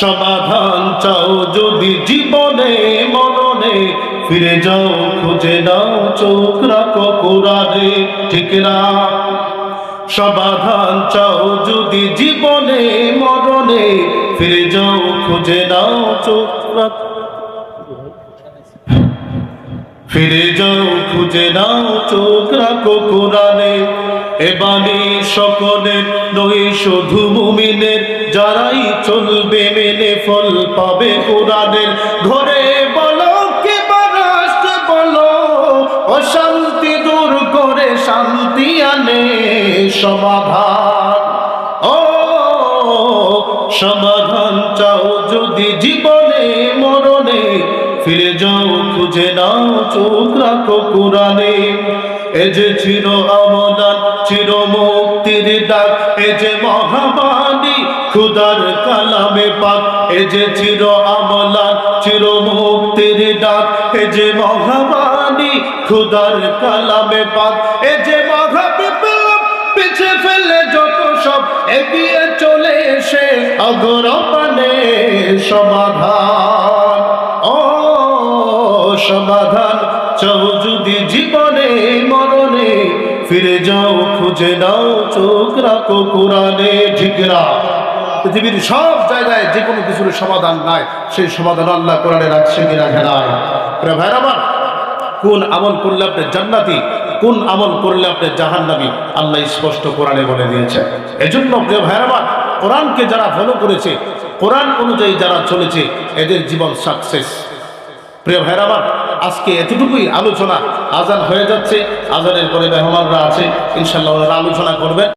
সমাধান চাও যদি জীবনে মননে ফিরে যাও, খুঁজে নাও, চোখ রাখো কোরআনে, ঠিক না? সমাধান চাও যদি জীবনে, মরণে, ফিরে যাও, খুঁজে নাও, চোখ রাখো ফিরে যাও, খুঁজে নাও, চোখ রাখো কোরআনে। এবানি সকলের নই শুধু মুমিনের যারাই চলবে মেনে ফল পাবে কোরআনের ঘরে। বলো কে রাষ্ট্র বলো, অশান্তি দূর করে শান্তি আনে সমাধান। ও, সমাধান চাও যদি জীবনে, মরণে, ফিরে যাও, খুঁজে নাও, চোখ রাখো কোরআনে। এ যে চির অবদান, চির মুক্তির ডাক, এ যে মহাবাণী খুদার কালামে পাক, এ যে চির আমলান চির মুক্তির ডাক, এ যে মহাবাণী খুদার কালামে পাক, এ যে মহা পিছে ফেলে যত সব, এগিয়ে চলে এসে অগরপানে সমাধান। ও সমাধান, চাও যদি জীবনে মরণে, ফিরে যাও, খুঁজে নাও, চোখ রাখো কোরআনে ঠিকরা পৃথিবীর সব জায়গায় যে কোনো কিছুর সমাধান নাই, সেই সমাধান আল্লাহ কোরআনে রাখছে কি রাখে নাই কোন আমল করলে আপনি জান্নাতি, কোন আমল করলে আপনি জাহান্নামি, আল্লাহ স্পষ্ট কোরআনে বলে দিয়েছে। এজন্য প্রিয় ভাইয়ের আমার, কোরআনকে যারা ফলো করেছে, কোরআন অনুযায়ী যারা চলেছে, এদের জীবন সাকসেস প্রিয় ভাইয়ের আমার, আজকে এতটুকুই আলোচনা। আজান হয়ে যাচ্ছে, আজানের পরে মেহমানরা আছে ইনশাল্লাহ ওনারা আলোচনা করবেন।